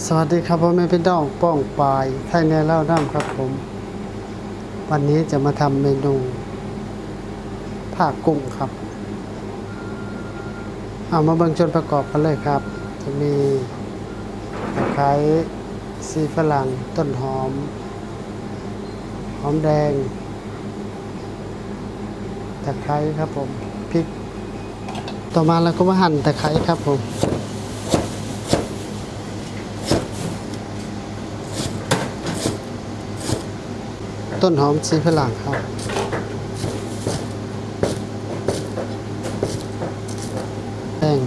สวัสดีครับพ่อแม่พี่น้องป้องปายไทยในเล่าน้ำครับผม วันนี้จะมาทำเมนูผ้ากุ้งครับ เอามาเบิ่งจนประกอบกันเลยครับ จะมีตะไคร้ซีฝรั่งต้นหอม หอมแดงตะไคร้ครับผมพริก ต่อมาเราก็มาหั่นตะไคร้ครับผม ต้นหอมสีฝรั่งครับแป้ง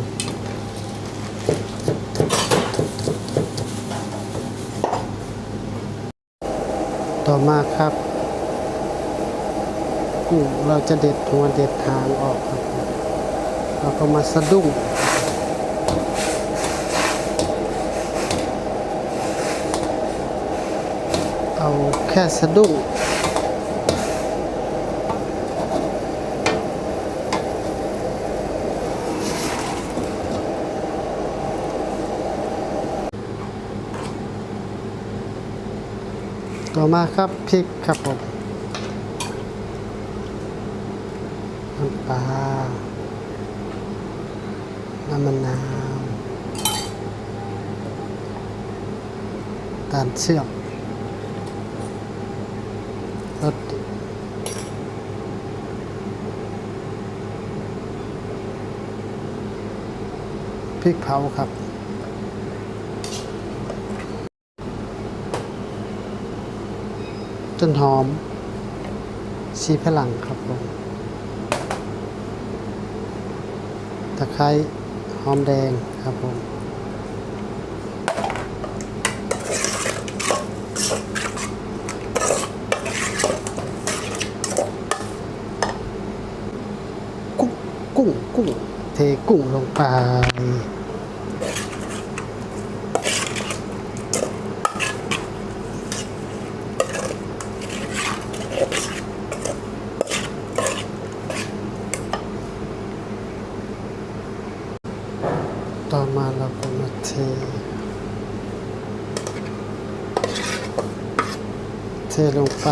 ต่อมาครับกุ้งเราจะเด็ดหัวเด็ดทางออกครับ เราก็มาสะดุ้ง เอาแค่สะดุ้งต่อมาครับพริกครับผมน้ำปลาน้ำมะนาวตาลเชื่อมรสดีพ ริกเผาครับ ต้นหอม ชีพลังครับผมตะไคร้หอมแดงครับผมกุ้งกุ้งกุ้งเทกุ้งลงไป ต่อมาเราก็มาเทเทลงไป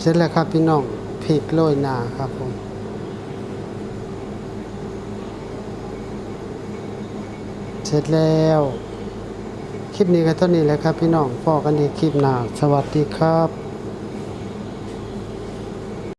เสร็จแล้วครับพี่น้องพริกโรยหน้าครับผมเสร็จแล้ว ลิปนี้ก็เท่านี้แหละครับ พี่น้องพอกันอีกคลิปหน้า สวัสดีครับ